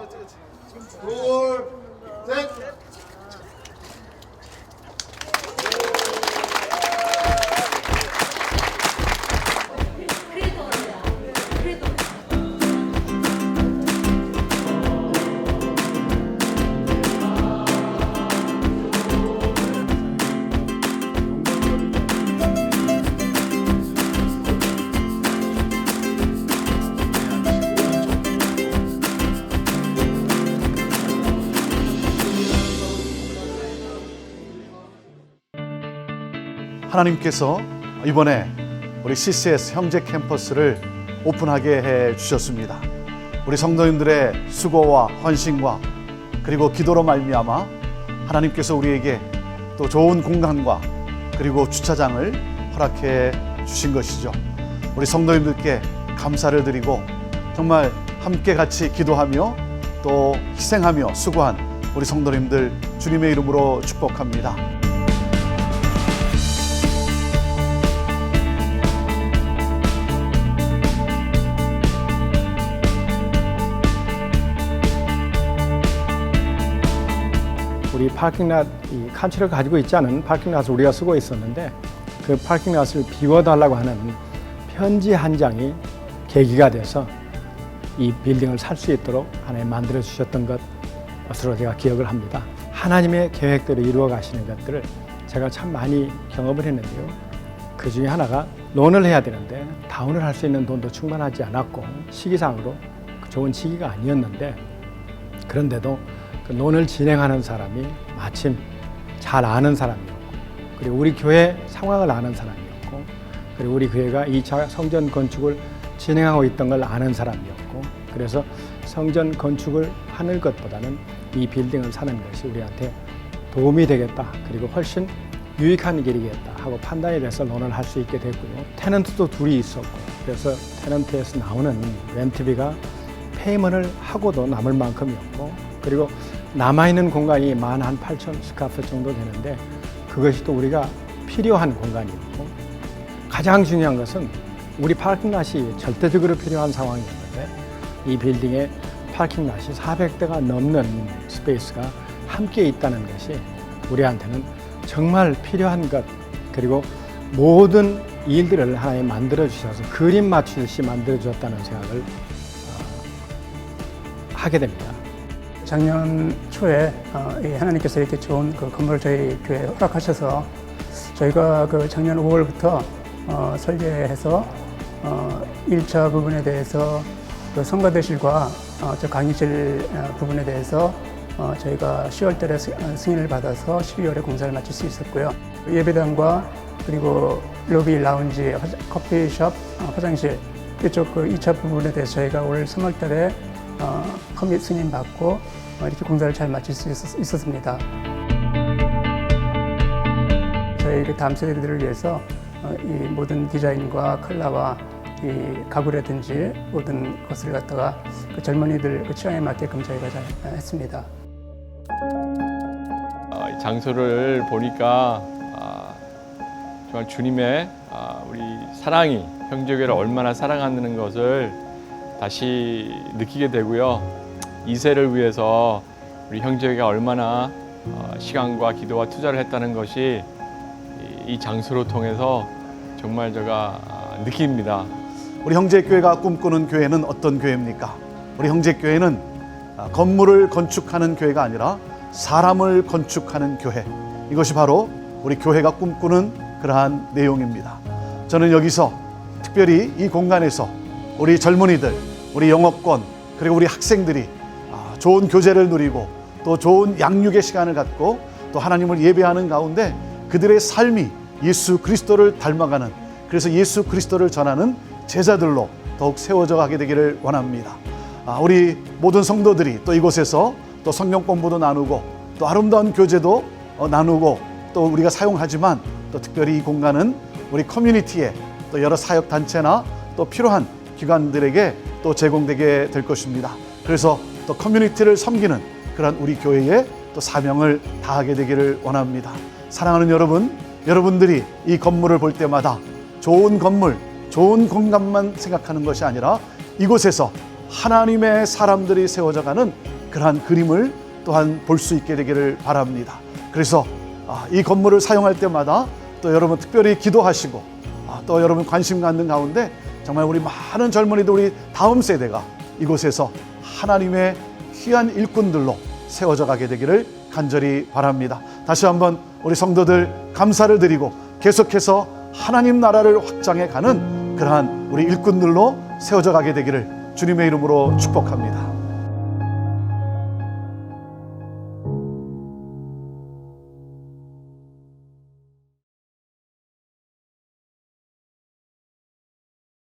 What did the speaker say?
하나, 둘, 셋. 하나님께서 이번에 우리 CCS 형제 캠퍼스를 오픈하게 해 주셨습니다. 우리 성도님들의 수고와 헌신과 그리고 기도로 말미암아 하나님께서 우리에게 또 좋은 공간과 그리고 주차장을 허락해 주신 것이죠. 우리 성도님들께 감사를 드리고 정말 함께 같이 기도하며 또 희생하며 수고한 우리 성도님들 주님의 이름으로 축복합니다. 우리 파킹랏 이 칸치를 가지고 있지 않은 파킹랏을 우리가 쓰고 있었는데 그 파킹랏을 비워달라고 하는 편지 한 장이 계기가 돼서 이 빌딩을 살 수 있도록 하나님 만들어 주셨던 것으로 제가 기억을 합니다. 하나님의 계획대로 이루어 가시는 것들을 제가 참 많이 경험을 했는데요. 그 중에 하나가 론을 해야 되는데 다운을 할 수 있는 돈도 충분하지 않았고 시기상으로 그 좋은 시기가 아니었는데 그런데도 그 논을 진행하는 사람이 마침 잘 아는 사람이었고 그리고 우리 교회 상황을 아는 사람이었고 그리고 우리 교회가 2차 성전 건축을 진행하고 있던 걸 아는 사람이었고 그래서 성전 건축을 하는 것보다는 이 빌딩을 사는 것이 우리한테 도움이 되겠다 그리고 훨씬 유익한 길이겠다 하고 판단이 돼서 논을 할 수 있게 됐고요. 테넌트도 둘이 있었고 그래서 테넌트에서 나오는 렌트비가 페이먼을 하고도 남을 만큼이었고 그리고 남아있는 공간이 만 한 8천 스카프 정도 되는데 그것이 또 우리가 필요한 공간이었고 가장 중요한 것은 우리 파킹랏이 절대적으로 필요한 상황이었는데 이 빌딩에 파킹랏이 400대가 넘는 스페이스가 함께 있다는 것이 우리한테는 정말 필요한 것 그리고 모든 일들을 하나님 만들어 주셔서 그림 맞추듯이 만들어 주셨다는 생각을 어, 하게 됩니다. 작년 초에 어, 이 하나님께서 이렇게 좋은 그 건물을 저희 교회에 허락하셔서 저희가 그 작년 5월부터 어, 설계해서 어, 1차 부분에 대해서 그 성가대실과 어, 저 강의실 어, 부분에 대해서 어, 저희가 10월 달에 스- 어, 승인을 받아서 12월에 공사를 마칠 수 있었고요. 예배당과 그리고 로비, 라운지, 화- 커피숍, 어, 화장실 이쪽 그 2차 부분에 대해서 저희가 올 3월 달에 어, 커밋 승인 받고 어, 이렇게 공사를 잘 마칠 수 있었, 있었 습니다. 저희 그 다음 세대들을 위해서 어, 이 모든 디자인과 컬러와 이 가구라든지 모든 것을 갖다가 그 젊은이들 그 취향에 맞게끔 저희가 잘 어, 했습니다. 어, 이 장소를 보니까 아, 정말 주님의 아, 우리 사랑이 형제교회를 얼마나 사랑하는 것을 다시 느끼게 되고요. 이세를 위해서 우리 형제교회가 얼마나 어, 시간과 기도와 투자를 했다는 것이 이, 이 장소를 통해서 정말 제가 아, 느낍니다. 우리 형제 교회가 꿈꾸는 교회는 어떤 교회입니까? 우리 형제 교회는 아, 건물을 건축하는 교회가 아니라 사람을 건축하는 교회. 이것이 바로 우리 교회가 꿈꾸는 그러한 내용입니다. 저는 여기서 특별히 이 공간에서 우리 젊은이들, 우리 영어권, 그리고 우리 학생들이 아, 좋은 교제를 누리고 또 좋은 양육의 시간을 갖고 또 하나님을 예배하는 가운데 그들의 삶이 예수 그리스도를 닮아가는 그래서 예수 그리스도를 전하는 제자들로 더욱 세워져 가게 되기를 원합니다. 아, 우리 모든 성도들이 또 이곳에서 또 성경 공부도 나누고 또 아름다운 교제도 어, 나누고 또 우리가 사용하지만 또 특별히 이 공간은 우리 커뮤니티에 또 여러 사역 단체나 또 필요한 기관들에게 또 제공되게 될 것입니다. 그래서 또 커뮤니티를 섬기는 그런 우리 교회의 또 사명을 다하게 되기를 원합니다. 사랑하는 여러분, 여러분들이 이 건물을 볼 때마다 좋은 건물, 좋은 공간만 생각하는 것이 아니라 이곳에서 하나님의 사람들이 세워져 가는 그러한 그림을 또한 볼 수 있게 되기를 바랍니다. 그래서 아, 이 건물을 사용할 때마다 또 여러분 특별히 기도하시고 아, 또 여러분 관심 갖는 가운데 정말 우리 많은 젊은이들 우리 다음 세대가 이곳에서 하나님의 귀한 일꾼들로 세워져 가게 되기를 간절히 바랍니다. 다시 한번 우리 성도들 감사를 드리고 계속해서 하나님 나라를 확장해 가는 그러한 우리 일꾼들로 세워져 가게 되기를 주님의 이름으로 축복합니다.